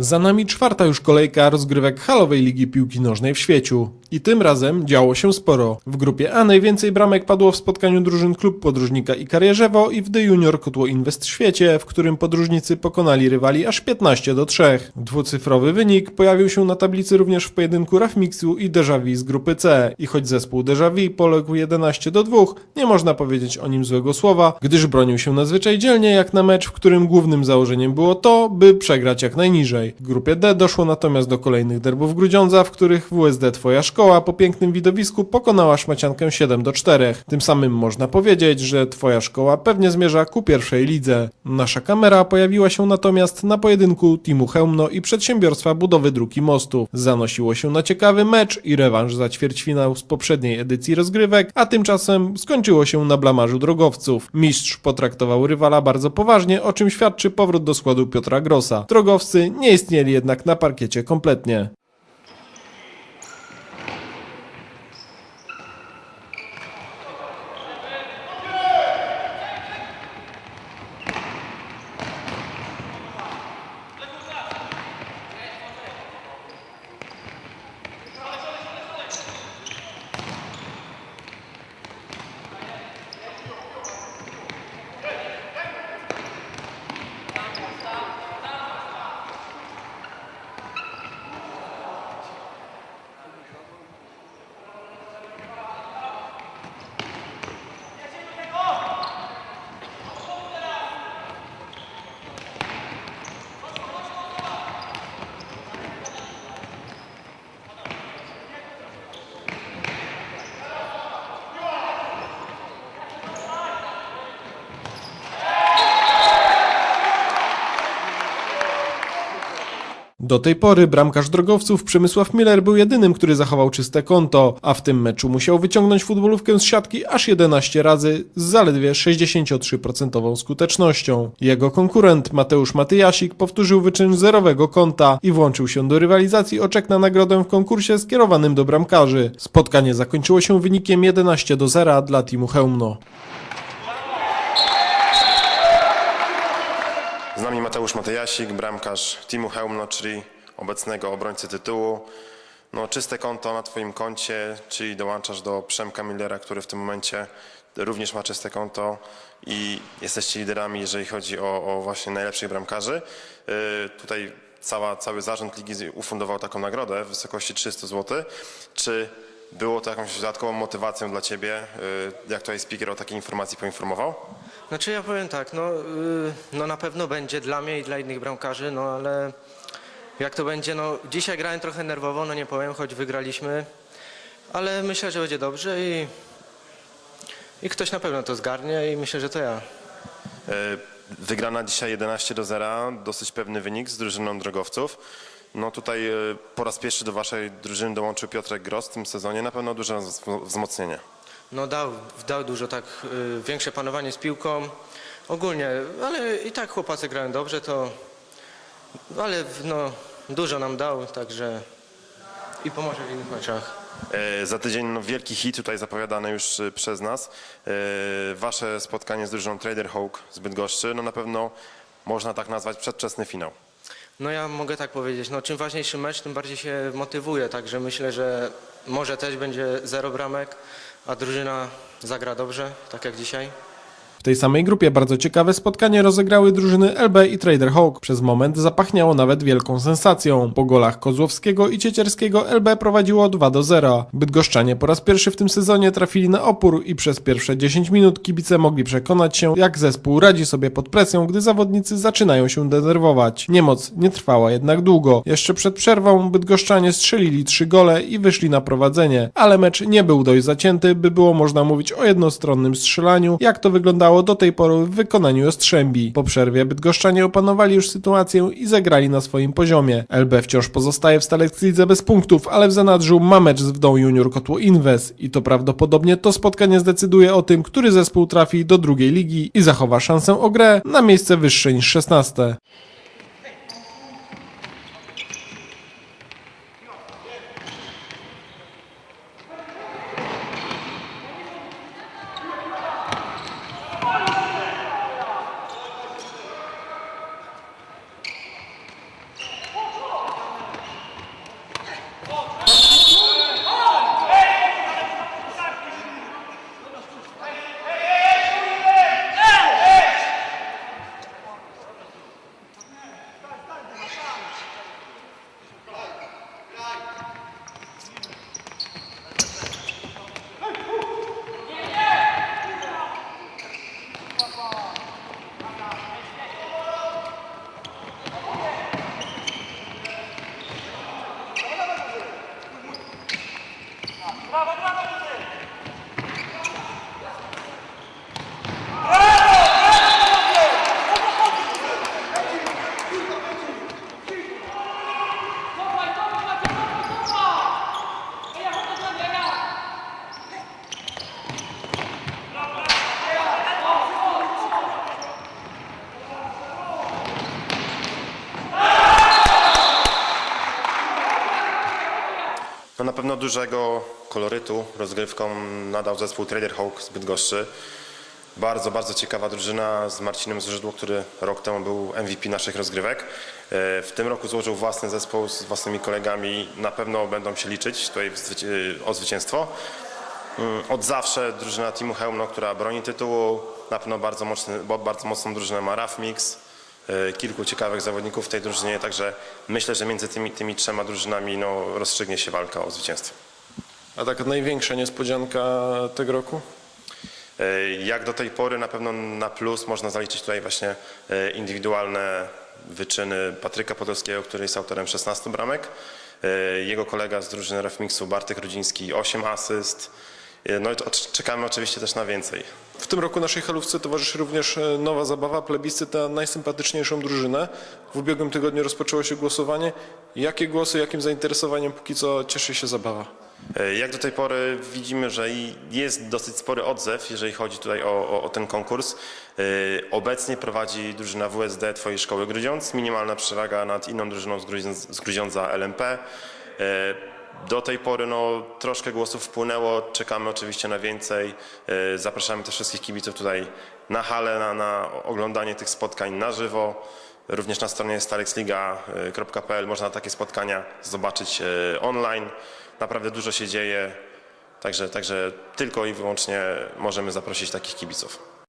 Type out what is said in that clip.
Za nami czwarta już kolejka rozgrywek halowej Ligi Piłki Nożnej w świeciu. I tym razem działo się sporo. W grupie A najwięcej bramek padło w spotkaniu drużyn Klub Podróżnika i Karierzewo i w The Junior Kotło Invest Świecie, w którym podróżnicy pokonali rywali aż 15 do 3. Dwucyfrowy wynik pojawił się na tablicy również w pojedynku Rafmixu i Deja Vu z grupy C. I choć zespół Deja Vu poległ 11 do 2, nie można powiedzieć o nim złego słowa, gdyż bronił się nadzwyczaj dzielnie jak na mecz, w którym głównym założeniem było to, by przegrać jak najniżej. W grupie D doszło natomiast do kolejnych derbów Grudziądza, w których WSD Twoja Szkoła po pięknym widowisku pokonała Szmaciankę 7 do 4. Tym samym można powiedzieć, że Twoja Szkoła pewnie zmierza ku pierwszej lidze. Nasza kamera pojawiła się natomiast na pojedynku Timu Chełmno i Przedsiębiorstwa Budowy Dróg i Mostów. Zanosiło się na ciekawy mecz i rewanż za ćwierćfinał z poprzedniej edycji rozgrywek, a tymczasem skończyło się na blamarzu drogowców. Mistrz potraktował rywala bardzo poważnie, o czym świadczy powrót do składu Piotra Grossa. Drogowcy nie istnieli jednak na parkiecie kompletnie. Do tej pory bramkarz drogowców Przemysław Miller był jedynym, który zachował czyste konto, a w tym meczu musiał wyciągnąć futbolówkę z siatki aż 11 razy z zaledwie 63% skutecznością. Jego konkurent Mateusz Matyjasik powtórzył wyczyn zerowego konta i włączył się do rywalizacji o czek na nagrodę w konkursie skierowanym do bramkarzy. Spotkanie zakończyło się wynikiem 11 do 0 dla Timu Chełmno. Z nami Mateusz Matejasik, bramkarz Timu Hełmno, czyli obecnego obrońcy tytułu. No, czyste konto na Twoim koncie, czyli dołączasz do Przemka Millera, który w tym momencie również ma czyste konto i jesteście liderami, jeżeli chodzi o, o właśnie najlepszych bramkarzy. Yy, tutaj cała, cały zarząd ligi ufundował taką nagrodę w wysokości 300 zł. Czy było to jakąś dodatkową motywacją dla Ciebie? Yy, jak tutaj speaker o takiej informacji poinformował? Znaczy ja powiem tak, no, y, no na pewno będzie dla mnie i dla innych bramkarzy, no ale jak to będzie, no dzisiaj grałem trochę nerwowo, no nie powiem, choć wygraliśmy, ale myślę, że będzie dobrze i, i ktoś na pewno to zgarnie i myślę, że to ja. E, Wygrana dzisiaj 11 do 0, dosyć pewny wynik z drużyną drogowców. No tutaj e, po raz pierwszy do waszej drużyny dołączył Piotrek Gros w tym sezonie, na pewno duże wz- wzmocnienie. No dał, dał dużo tak, y, większe panowanie z piłką, ogólnie, ale i tak chłopacy grają dobrze, to, ale no dużo nam dał, także i pomoże w innych meczach. E, Za tydzień no, wielki hit tutaj zapowiadany już e, przez nas. E, Wasze spotkanie z drużyną Trader Hawk z Bydgoszczy, no na pewno można tak nazwać przedwczesny finał. No ja mogę tak powiedzieć, no czym ważniejszy mecz, tym bardziej się motywuję, także myślę, że może też będzie zero bramek, a drużyna zagra dobrze, tak jak dzisiaj. W tej samej grupie bardzo ciekawe spotkanie rozegrały drużyny LB i Trader Hawk. Przez moment zapachniało nawet wielką sensacją. Po golach Kozłowskiego i Ciecierskiego LB prowadziło 2 do 0. Bydgoszczanie po raz pierwszy w tym sezonie trafili na opór i przez pierwsze 10 minut kibice mogli przekonać się, jak zespół radzi sobie pod presją, gdy zawodnicy zaczynają się denerwować. Niemoc nie trwała jednak długo. Jeszcze przed przerwą Bydgoszczanie strzelili 3 gole i wyszli na prowadzenie, ale mecz nie był dość zacięty, by było można mówić o jednostronnym strzelaniu, jak to wyglądało do tej pory w wykonaniu Jastrzębi. Po przerwie Bydgoszczanie opanowali już sytuację i zagrali na swoim poziomie. LB wciąż pozostaje w Stalex Lidze bez punktów, ale w zanadrzu ma mecz z Wdą Junior Kotło Inwes i to prawdopodobnie to spotkanie zdecyduje o tym, który zespół trafi do drugiej ligi i zachowa szansę o grę na miejsce wyższe niż 16. No na pewno dużego kolorytu rozgrywką nadał zespół Trader Hawk z Bydgoszczy. Bardzo, bardzo ciekawa drużyna z Marcinem Zrzydło, który rok temu był MVP naszych rozgrywek. E, W tym roku złożył własny zespół z własnymi kolegami. Na pewno będą się liczyć tutaj zwyci- o zwycięstwo. Mm, Od zawsze drużyna Teamu Hełmno, która broni tytułu. Na pewno bardzo, mocny, bo bardzo mocną drużynę ma Raf Mix. E, Kilku ciekawych zawodników w tej drużynie, także myślę, że między tymi, tymi trzema drużynami no, rozstrzygnie się walka o zwycięstwo. A taka największa niespodzianka tego roku? E, Jak do tej pory na pewno na plus można zaliczyć tutaj właśnie e, indywidualne wyczyny Patryka Podolskiego, który jest autorem 16 bramek. Jego kolega z drużyny Refmixu Bartek Rudziński 8 asyst. No i czekamy oczywiście też na więcej. W tym roku naszej halówce towarzyszy również e, nowa zabawa, plebiscyt na najsympatyczniejszą drużynę. W ubiegłym tygodniu rozpoczęło się głosowanie. Jakie głosy, jakim zainteresowaniem póki co cieszy się zabawa? E, Jak do tej pory widzimy, że jest dosyć spory odzew, jeżeli chodzi tutaj o, o, o ten konkurs. E, Obecnie prowadzi drużyna WSD Twojej Szkoły Grudziądz. Minimalna przewaga nad inną drużyną z Grudziądz- z Grudziądza LMP. Do tej pory no, troszkę głosów wpłynęło, czekamy oczywiście na więcej. E, Zapraszamy też wszystkich kibiców tutaj na halę, na, na oglądanie tych spotkań na żywo. Również na stronie starexliga.pl można takie spotkania zobaczyć e, online. Naprawdę dużo się dzieje, także, także tylko i wyłącznie możemy zaprosić takich kibiców.